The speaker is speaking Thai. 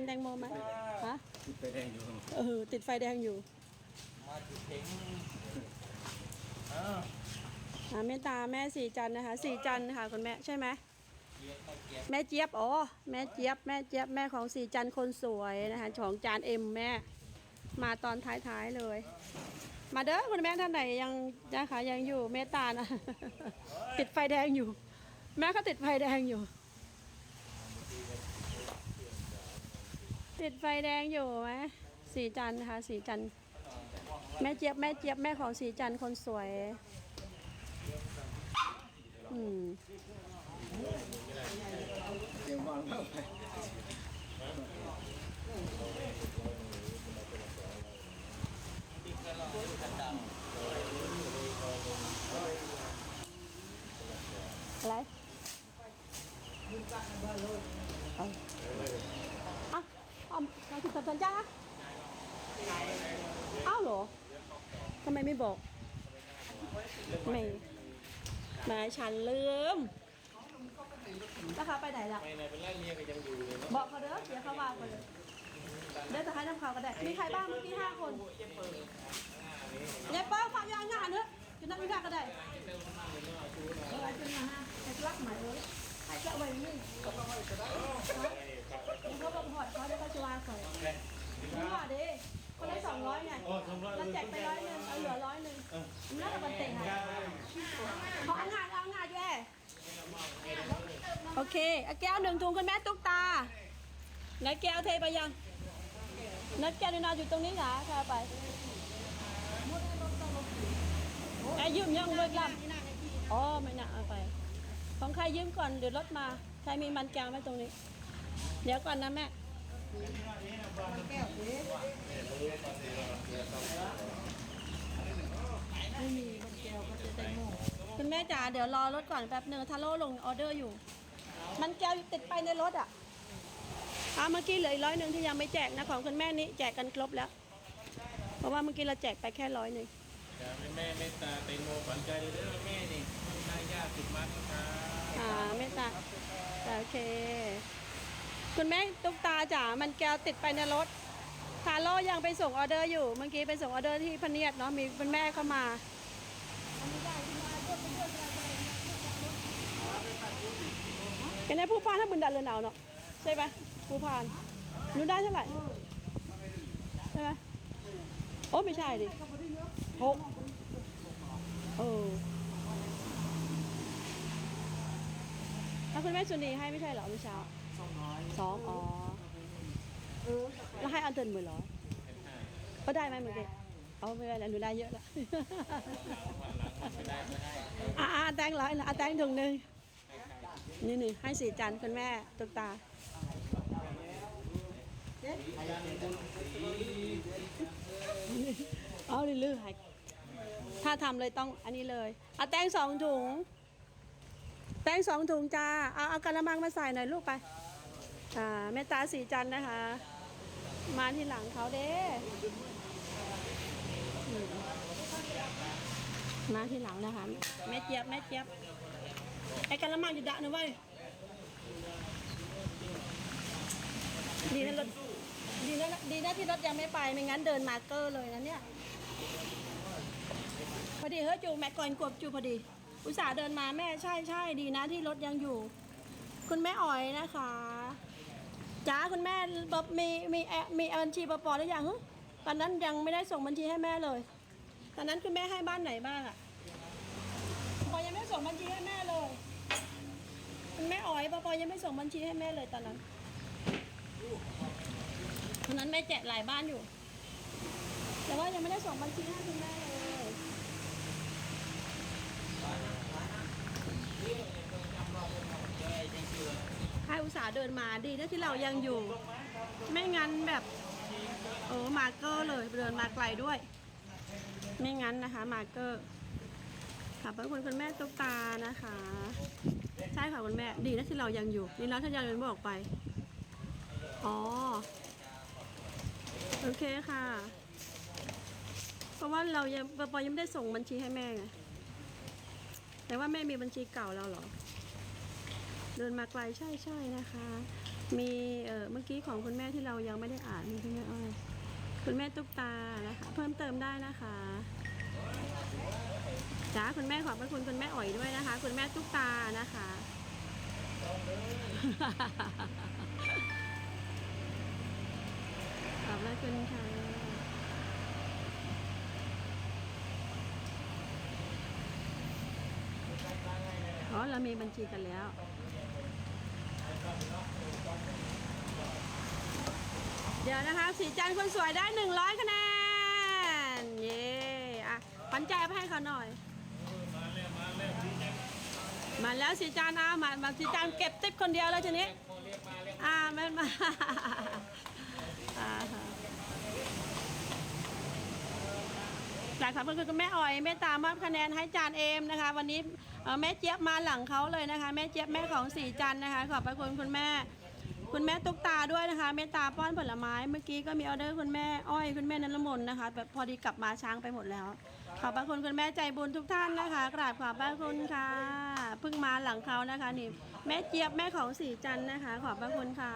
นแตงโมไหมฮะติดไฟแดงอยู่เออติดไฟแดงอยู่ มาจุดเข็งเอออ่าเมตตาแม่สีจันทร์นะคะ สีจันทร์ค่ะคุณแม่ใช่ไหมเกียร์เข้าเกียร์แม่เจี๊ยบอ๋อแม่เจี๊ยบแม่เจี๊ยบแม่ของสีจันทร์คนสวยนะคะของจานเอ็มแม่ มาตอนท้ายๆเลย มาเด้อคุณแม่ท่านไหนยังนะคะยังอยู่เมตตานะติดไฟแดงอยู่ แม่ก็ติดไฟแดงอยู่ ติดไฟแดงอยู่ไหมสีจันนะคะสีจันแม่เจี๊ยบแม่เจี๊ยบแม่ของสีจันคนสวยอืมเดี๋ยววางเข้าไป อะไรเอาอ่ะเอาเอาคุณสัมพันธ์จ้าอ้าวเหรอทำไมไม่บอก ไม่มาฉันลืมแล้วเขาไปไหนล่ะไม่ในเป็นไรเมียก็ยังอยู่เลยเนาะบอกเขาเด้อเดี๋ยวเขาวางไปเลยเดี๋ยวจะให้น้ำเขาก็ได้มีใครบ้างเมื่อกี้ห้าคนเนี่ยเปิ้ลฝากยางงานเนอะจะนั่งยาก็ได้เออจะมาฮะใครรักใหม่เลยใครจะไว้นี่เขาบอกหอด เขาเดี๋ยวเขาจะวางใส่นี่หอดดิคนละสองร้อยไงเราแจกไปร้อยหนึ่งเอาเหลือร้อยหนึ่งน่าจะบันเต็งไงขอเอางานเอางานแย่โอเคเอาแก้วหนึ่งถุงคุณแม่ตุ๊กตาไหนแก้วเทไปยังนัดแก้วนี่นอนอยู่ตรงนี้นะพาไปไอ้ยืมยังเลิกลับอ๋อไม่น่าเอาไป ของใครยืมก่อนเดี๋ยวรถมา ใครมีมันแก้วไว้ตรงนี้ เดี๋ยวก่อนนะแม่ คุณแม่จ๋าเดี๋ยวรอรถก่อนแป๊บหนึ่งทาโร่ลงออเดอร์อยู่ มันแก้วติดไปในรถอะอ่าเมื่อกี้เหลืออีกร้อยหนึ่งที่ยังไม่แจกนะของคุณแม่นี้แจกกันครบแล้ว เพราะว่าเมื่อกี้เราแจกไปแค่ร้อยหนึ่งจะให้แม่เมตตาเต็งโมฝันใจเลยเด้อแม่นี่นายญาติติดมันครับอ่าไม่ตาโอเค คุณแม่ตุ๊กตาจ๋า มันแก้วติดไปในรถคาร์โลยังไปส่งออเดอร์อยู่ เมื่อกี้ไปส่งออเดอร์ที่พเนียดเนาะ มีคุณแม่เข้ามาเป็นไงผู้พานถ้าบุญดันเรือนเอาเนาะใช่ไหมผู้พานหนูได้เท่าไหร่ใช่ไหมโอ้ไม่ใช่ดิหกเออถ้าคุณแม่สุนีให้ไม่ใช่เหรอเมื่อเช้า สองร้อยสองอ๋อแล้วให้อันเตินหมื่นเหรอก็ได้ไหมเมื่อกี้เอาไม่ได้แล้วหนูได้เยอะแล้วไม่ได้ไม่ได้อ่าอ่าแตงร้อยนะอ่าแตงถุงหนึ่งนี่หนึ่งให้สีจันทร์คุณแม่ตุ๊กตาเอาดิลือหายถ้าทำเลยต้องอันนี้เลยเอาแตงสองถุง แตงสองถุงจ้า เอาเอากระมังมาใส่หน่อยลูกไป อ่าแม่ตาสีจันนะคะ มาที่หลังเขาเด้มาที่หลังนะคะ แม่เจี๊ยบแม่เจี๊ยบไอ้กระมังอยู่ดะนะเว้ยดีนะรถดีนะดีนะที่รถยังไม่ไปไม่งั้นเดินมาเกอร์เลยนะเนี่ย พอดีเฮ้ยจูแม่ก่อนกวบจูพอดี อุตส่าห์เดินมาแม่ใช่ใช่ดีนะที่รถยังอยู่ คุณแม่อ๋อยนะคะ จ้าคุณแม่บบมีมีแอมีบัญชีปปหรือยังตอนนั้นยังไม่ได้ส่งบัญชีให้แม่เลย ตอนนั้นคุณแม่ให้บ้านไหนบ้างอะปอยังไม่ส่งบัญชีให้แม่เลยคุณแม่อ๋อยปปยังไม่ส่งบัญชีให้แม่เลยตอนนั้นตอนนั้นแม่แจกหลายบ้านอยู่ แต่ว่ายังไม่ได้ส่งบัญชีให้คุณแม่เลย ให้อุตส่าห์ เดินมาดีนะที่เรายังอยู่ ไม่งั้นแบบเออมาเกอร์เลยเดินมาไกลด้วย ไม่งั้นนะคะมาเกอร์ขอบคุณคุณแม่ตุ๊กตานะคะ ใช่ค่ะคุณแม่ดีนะที่เรายังอยู่ดีแล้วถ้ายังไม่ออกไป อ๋อ โอเคค่ะ เพราะว่าเรายังปปยังไม่ได้ส่งบัญชีให้แม่ไงแต่ว่าแม่มีบัญชีเก่าเราเหรอ เดินมาไกลใช่ใช่นะคะ มีเออเมื่อกี้ของคุณแม่ที่เรายังไม่ได้อ่านมีคุณแม่อ้อยคุณแม่ตุ๊กตานะคะ เพิ่มเติมได้นะคะจ้าคุณแม่ขอบพระคุณคุณแม่อ๋อยด้วยนะคะ คุณแม่ตุ๊กตานะคะขอบพระคุณค่ะอ๋อเรามีบัญชีกันแล้ว เดี๋ยวนะคะ สีจันคนสวยได้100คะแนน เย้อะปันใจเอาไปให้เขาหน่อย มาเร็วมาเร็วดีจังมาแล้วสีจันทร์เอามามาสีจันเก็บติ๊บคนเดียวเลยทีนี้โมเรียกมาเรียกอ่าไม่มาอ่าฮะหลักขอบคุณคุณแม่อ่อยเมตตามอบคะแนนให้จานเอมนะคะ วันนี้ แม่เจี๊ยบมาหลังเขาเลยนะคะ แม่เจี๊ยบแม่ของสีจันนะคะ ขอบพระคุณคุณแม่ คุณแม่ตุ๊กตาด้วยนะคะเมตตาป้อนผลไม้เมื่อกี้ก็มีออเดอร์คุณแม่อ้อยคุณแม่นันลมนนะคะแบบพอดีกลับมาช้างไปหมดแล้ว ขอบพระคุณคุณแม่ใจบุญทุกท่านนะคะ กราบขอบพระคุณค่ะเพิ่งมาหลังเขานะคะนี่แม่เจี๊ยบแม่ของสีจันนะคะ ขอบพระคุณค่ะ